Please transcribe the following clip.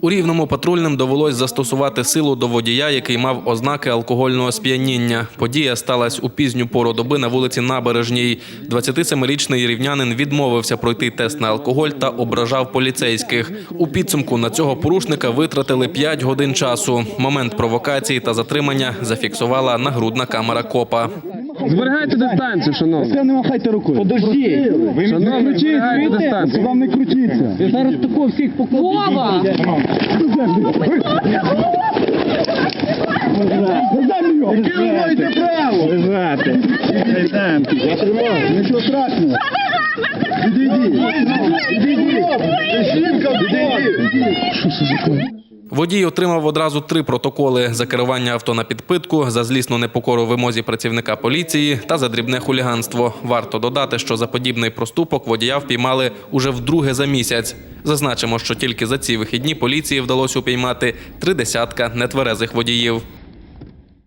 У рівному патрульним довелось застосувати силу до водія, який мав ознаки алкогольного сп'яніння. Подія сталася у пізню пору доби на вулиці Набережній. 27-річний рівнянин відмовився пройти тест на алкоголь та ображав поліцейських. У підсумку на цього порушника витратили 5 годин часу. Момент провокації та затримання зафіксувала нагрудна камера копа. Зберігайте дистанцію, шановні. Це не махайте рукою. Подожди. Ви Шановні, не крутіть, зберігайте чуєте? дистанцію. Вам не крутіться. Я зараз тако всіх покладу. Вова! Яке ви маєте право? Лежати. Я тримаю. Нічого страшного. Відійдіть. Відійдіть. Жінка, відійдіть. Водій отримав одразу три протоколи за керування авто на підпитку, за злісну непокору вимозі працівника поліції та за дрібне хуліганство. Варто додати, що за подібний проступок водія впіймали уже вдруге за місяць. Зазначимо, що тільки за ці вихідні поліції вдалося упіймати три десятка нетверезих водіїв.